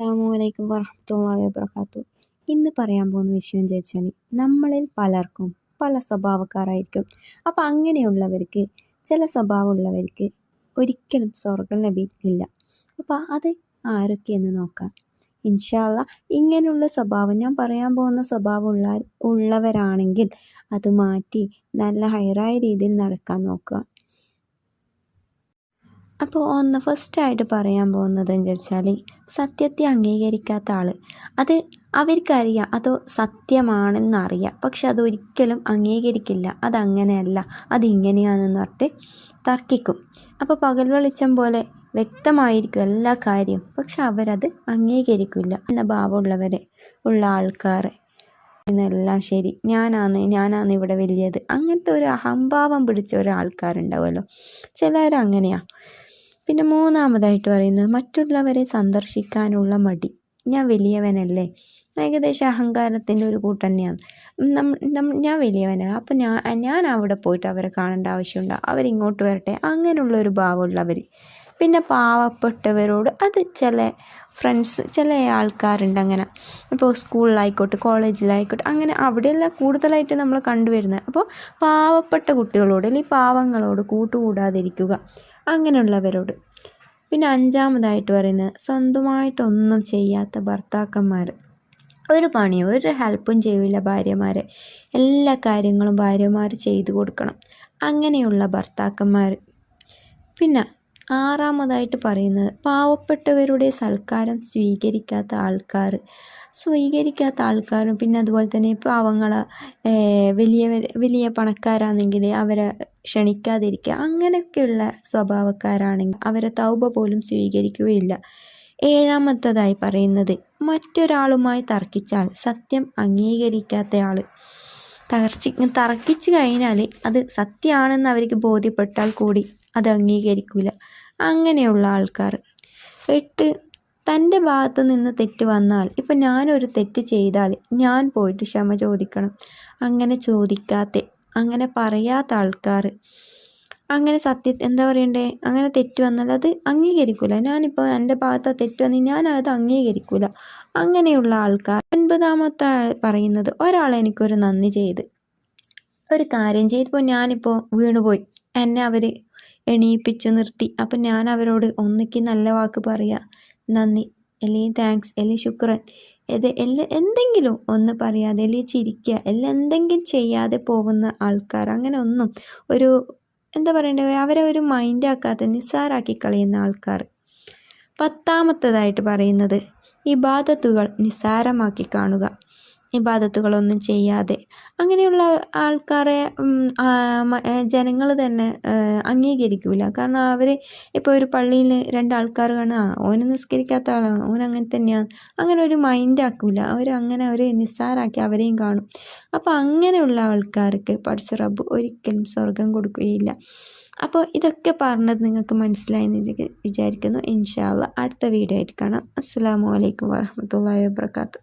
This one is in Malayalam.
അസ്സാമലൈക്കും വറഹമത്തല്ലാഹി വാബർക്കാത്തു ഇന്ന് പറയാൻ പോകുന്ന വിഷയം ചോദിച്ചാൽ നമ്മളിൽ പലർക്കും പല സ്വഭാവക്കാരായിരിക്കും. അപ്പോൾ അങ്ങനെയുള്ളവർക്ക് ചില സ്വഭാവമുള്ളവർക്ക് ഒരിക്കലും സ്വർഗം ലഭിക്കില്ല. അപ്പോൾ അത് ആരൊക്കെയെന്ന് നോക്കാം. ഇൻഷാല്ല ഇങ്ങനെയുള്ള സ്വഭാവം ഞാൻ പറയാൻ പോകുന്ന സ്വഭാവം ഉള്ള ഉള്ളവരാണെങ്കിൽ അത് മാറ്റി നല്ല ഹയറായ രീതിയിൽ നടക്കാൻ നോക്കുക. അപ്പോൾ ഒന്ന് ഫസ്റ്റായിട്ട് പറയാൻ പോകുന്നത് എന്ന് വെച്ചാൽ സത്യത്തെ അംഗീകരിക്കാത്ത ആൾ. അത് അവർക്കറിയാം അത് സത്യമാണെന്നറിയാം പക്ഷെ അതൊരിക്കലും അംഗീകരിക്കില്ല. അതങ്ങനെയല്ല അതിങ്ങനെയാണെന്ന് പറഞ്ഞിട്ട് തർക്കിക്കും. അപ്പോൾ പകൽ വെളിച്ചം പോലെ വ്യക്തമായിരിക്കും എല്ലാ കാര്യവും. പക്ഷെ അവരത് അംഗീകരിക്കില്ല. എന്ന ഭാവമുള്ളവരെ ഉള്ള ആൾക്കാർ എന്നെല്ലാം ശരി. ഞാനാണ് ഞാനാണ് ഇവിടെ വലിയത്. അങ്ങനത്തെ ഒരു അഹംഭാവം പിടിച്ച ഒരാൾക്കാരുണ്ടാവുമല്ലോ. ചിലരങ്ങനെയാണ് പിന്നെ മൂന്നാമതായിട്ട് പറയുന്നത് മറ്റുള്ളവരെ സന്ദർശിക്കാനുള്ള മടി. ഞാൻ വലിയവനല്ലേ? ഏകദേശം അഹങ്കാരത്തിന്റെ ഒരു കൂട്ട് തന്നെയാണ്. ഞാൻ വലിയവനാണ് അപ്പം ഞാൻ ഞാൻ അവിടെ പോയിട്ട് അവരെ കാണേണ്ട ആവശ്യമുണ്ടോ. അവരിങ്ങോട്ട് വരട്ടെ. അങ്ങനെയുള്ള ഒരു ഭാവമുള്ളവർ പിന്നെ പാവപ്പെട്ടവരോട് അത് ചില ഫ്രണ്ട്സ് ചില ആൾക്കാരുണ്ട് അങ്ങനെ. ഇപ്പോൾ സ്കൂളിലായിക്കോട്ടെ കോളേജിലായിക്കോട്ടെ അങ്ങനെ അവിടെയല്ല കൂടുതലായിട്ട് നമ്മൾ കണ്ടുവരുന്നത് അപ്പോൾ പാവപ്പെട്ട കുട്ടികളോട് അല്ലെങ്കിൽ പാവങ്ങളോട് കൂട്ടുകൂടാതിരിക്കുക അങ്ങനെയുള്ളവരോട്. പിന്നെ അഞ്ചാമതായിട്ട് പറയുന്നത് സ്വന്തമായിട്ടൊന്നും ചെയ്യാത്ത ഭർത്താക്കന്മാർ ഒരു പണിയോ ഒരു ഹെൽപ്പും ചെയ്യില്ല ഭാര്യമാരെ. എല്ലാ കാര്യങ്ങളും ഭാര്യമാർ ചെയ്തു കൊടുക്കണം. അങ്ങനെയുള്ള ഭർത്താക്കന്മാർ പിന്നെ ആറാമതായിട്ട് പറയുന്നത് പാവപ്പെട്ടവരുടെ സൽക്കാരം സ്വീകരിക്കാത്ത ആൾക്കാർ. സ്വീകരിക്കാത്ത ആൾക്കാരും പിന്നെ അതുപോലെ തന്നെ പാവങ്ങൾ വലിയ വലിയ പണക്കാരാണെങ്കിൽ അവരെ ക്ഷണിക്കാതിരിക്കുക. അങ്ങനെയൊക്കെയുള്ള സ്വഭാവക്കാരാണെങ്കിൽ അവരെ തൗബ പോലും സ്വീകരിക്കുകയില്ല. ഏഴാമത്തതായി പറയുന്നത് മറ്റൊരാളുമായി തർക്കിച്ചാൽ സത്യം അംഗീകരിക്കാത്തയാൾ. തർച്ചി തർക്കിച്ച് കഴിഞ്ഞാൽ അത് സത്യമാണെന്ന് അവർക്ക് ബോധ്യപ്പെട്ടാൽ കൂടി അത് അംഗീകരിക്കില്ല അങ്ങനെയുള്ള ആൾക്കാർ. എട്ട് തന്റെ ഭാഗത്ത് നിന്ന് തെറ്റ് വന്നാൽ ഇപ്പം ഞാനൊരു തെറ്റ് ചെയ്താൽ ഞാൻ പോയിട്ട് ക്ഷമ ചോദിക്കണം. അങ്ങനെ ചോദിക്കാത്ത അങ്ങനെ പറയാത്ത ആൾക്കാർ. അങ്ങനെ സത്യ എന്താ പറയണ്ടേ? അങ്ങനെ തെറ്റ് വന്നാൽ അത് അംഗീകരിക്കില്ല ഞാനിപ്പോൾ എന്റെ ഭാഗത്ത് തെറ്റ് വന്നാൽ ഞാൻ അത് അംഗീകരിക്കില്ല അങ്ങനെയുള്ള ആൾക്കാർ. ഒൻപതാമത്തെ പറയുന്നത് ഒരാൾ എനിക്കൊരു നന്ദി ചെയ്ത്. ഒരു കാര്യം ചെയ്തപ്പോൾ ഞാനിപ്പോൾ വീണുപോയി. എന്നെ അവർ എണീപ്പിച്ചു നിർത്തി. അപ്പം ഞാൻ അവരോട് ഒന്നിക്ക് നല്ല വാക്ക് പറയുക നന്ദി. അല്ലെങ്കിൽ താങ്ക്സ്. അല്ലെങ്കിൽ ശുക്രൻ. ഇത് എല്ലാ എന്തെങ്കിലും ഒന്ന് പറയാതെ അല്ലെങ്കിൽ ചിരിക്കുക എല്ലാം എന്തെങ്കിലും ചെയ്യാതെ പോകുന്ന ആൾക്കാർ. അങ്ങനെ ഒന്നും ഒരു എന്താ പറയണ്ടത് അവരെ ഒരു മൈൻഡാക്കാതെ നിസ്സാരാക്കി കളയുന്ന ആൾക്കാർ. പത്താമത്തതായിട്ട് പറയുന്നത് ഇബാദത്തുകൾ നിസ്സാരമാക്കി കാണുക. ഇബാദത്തുകളൊന്നും ചെയ്യാതെ. അങ്ങനെയുള്ള ആൾക്കാരെ ജനങ്ങൾ തന്നെ അംഗീകരിക്കില്ല കാരണം അവർ ഇപ്പോൾ ഒരു പള്ളിയിൽ രണ്ടാൾക്കാർ കാണുക ഓന് നിസ്കരിക്കാത്ത ആളാണ് ഓൻ അങ്ങനെ തന്നെയാണ് അങ്ങനെ ഒരു മൈൻഡ് ആക്കില്ല അവർ അങ്ങനെ അവർ നിസ്സാരാക്കി അവരെയും കാണും. അപ്പോൾ അങ്ങനെയുള്ള ആൾക്കാർക്ക് പഠിച്ച റബ്ബ് ഒരിക്കലും സ്വർഗം കൊടുക്കുകയില്ല. അപ്പോൾ ഇതൊക്കെ പറഞ്ഞത് നിങ്ങൾക്ക് മനസ്സിലായി മനസ്സിലായെന്ന് വിചാരിക്കുന്നു ഇൻഷാല്ല അടുത്ത വീഡിയോ ആയിട്ട് കാണാം. അസ്സാം വലൈക്കും വാഹമത്തല്ലാ വാബർക്കാത്തു